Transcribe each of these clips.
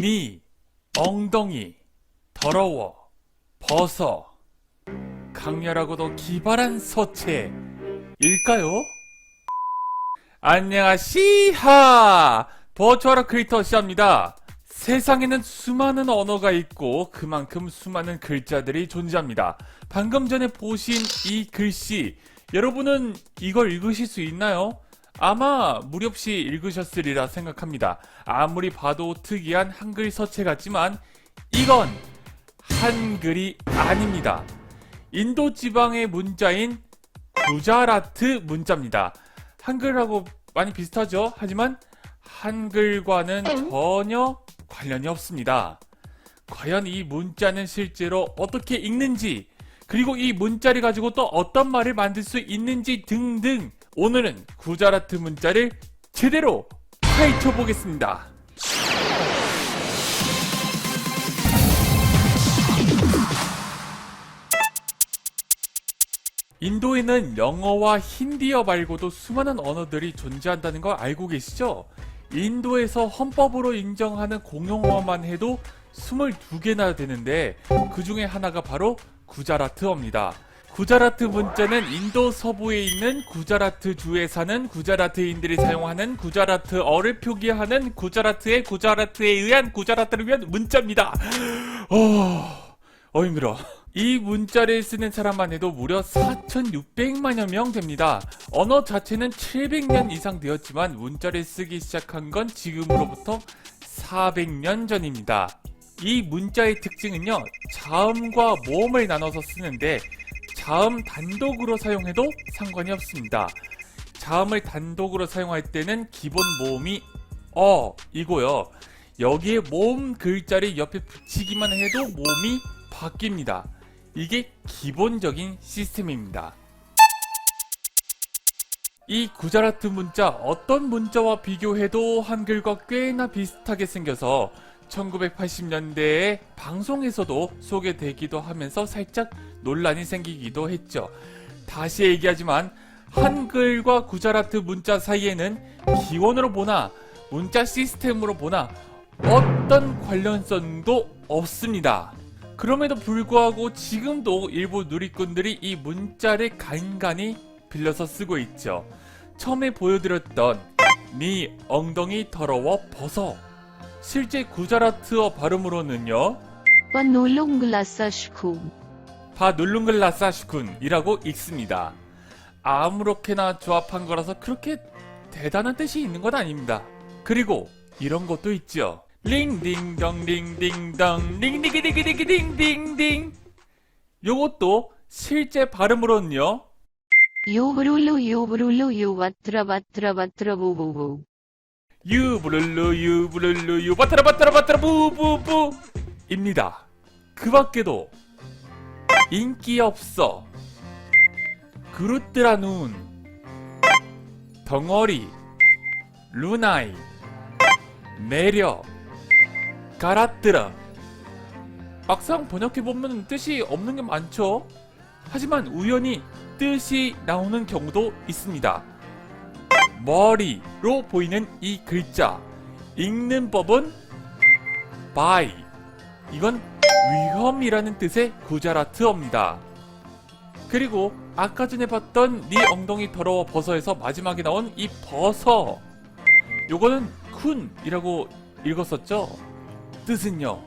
니, 엉덩이, 더러워, 벗어, 강렬하고도 기발한 서체일까요? 안녕하시하! 버추얼 크리에이터 시합니다. 세상에는 수많은 언어가 있고 그만큼 수많은 글자들이 존재합니다. 방금 전에 보신 이 글씨, 여러분은 이걸 읽으실 수 있나요? 아마 무리 없이 읽으셨으리라 생각합니다. 아무리 봐도 특이한 한글 서체 같지만 이건 한글이 아닙니다. 인도 지방의 문자인 구자라트 문자입니다. 한글하고 많이 비슷하죠? 하지만 한글과는 전혀 관련이 없습니다. 과연 이 문자는 실제로 어떻게 읽는지, 그리고 이 문자를 가지고 또 어떤 말을 만들 수 있는지 등등 오늘은 구자라트 문자를 제대로 파헤쳐 보겠습니다. 인도에는 영어와 힌디어 말고도 수많은 언어들이 존재한다는 걸 알고 계시죠? 인도에서 헌법으로 인정하는 공용어만 해도 22개나 되는데 그 중에 하나가 바로 구자라트어입니다. 구자라트 문자는 인도 서부에 있는 구자라트 주에 사는 구자라트인들이 사용하는 구자라트어를 표기하는 구자라트의 구자라트에 의한 구자라트를 위한 문자입니다. 어, 어 힘들어. 이 문자를 쓰는 사람만 해도 무려 4,600만여 명 됩니다. 언어 자체는 700년 이상 되었지만 문자를 쓰기 시작한 건 지금으로부터 400년 전입니다. 이 문자의 특징은요, 자음과 모음을 나눠서 쓰는데 자음 단독으로 사용해도 상관이 없습니다. 자음을 단독으로 사용할 때는 기본 모음이 어 이고요. 여기에 모음 글자를 옆에 붙이기만 해도 모음이 바뀝니다. 이게 기본적인 시스템입니다. 이 구자라트 문자 어떤 문자와 비교해도 한글과 꽤나 비슷하게 생겨서 1980년대에 방송에서도 소개되기도 하면서 살짝 논란이 생기기도 했죠. 다시 얘기하지만 한글과 구자라트 문자 사이에는 기원으로 보나 문자 시스템으로 보나 어떤 관련성도 없습니다. 그럼에도 불구하고 지금도 일부 누리꾼들이 이 문자를 간간히 빌려서 쓰고 있죠. 처음에 보여드렸던 니 엉덩이 더러워 벗어. 실제 구자라트어 발음으로는요. Panulong 바 눌룽글라사슈쿤이라고 읽습니다. 아무렇게나 조합한 거라서 그렇게 대단한 뜻이 있는 건 아닙니다. 그리고 이런 것도 있죠. 링딩덩 링딩덩 링디기디기디기딩딩딩 요것도 실제 발음으로는요. Batra batra bububu. 유브룰루 유브룰루 유바타라 바타라 바타라 부부부 입니다. 그 밖에도 인기 없어 그루뜨라 눈 덩어리 루나이 매력 가라뜨라 막상 번역해보면 뜻이 없는 게 많죠? 하지만 우연히 뜻이 나오는 경우도 있습니다. 머리로 보이는 이 글자 읽는 법은 바이 이건 위험이라는 뜻의 구자라트어입니다. 그리고 아까 전에 봤던 네 엉덩이 더러워 버서에서 마지막에 나온 이 버서 요거는 쿤이라고 읽었었죠? 뜻은요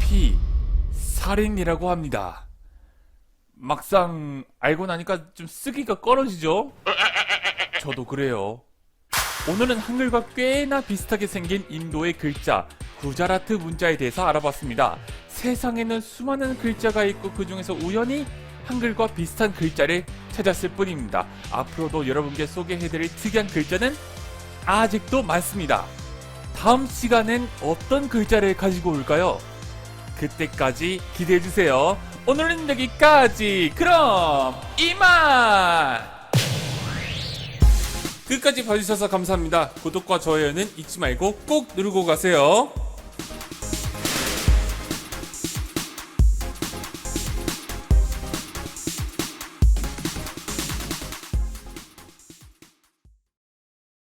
피 살인이라고 합니다. 막상 알고 나니까 좀 쓰기가 꺼려지죠? 저도 그래요. 오늘은 한글과 꽤나 비슷하게 생긴 인도의 글자 구자라트 문자에 대해서 알아봤습니다. 세상에는 수많은 글자가 있고 그 중에서 우연히 한글과 비슷한 글자를 찾았을 뿐입니다. 앞으로도 여러분께 소개해드릴 특이한 글자는 아직도 많습니다. 다음 시간엔 어떤 글자를 가지고 올까요? 그때까지 기대해주세요. 오늘은 여기까지. 그럼 이만! 끝까지 봐주셔서 감사합니다. 구독과 좋아요는 잊지 말고 꼭 누르고 가세요.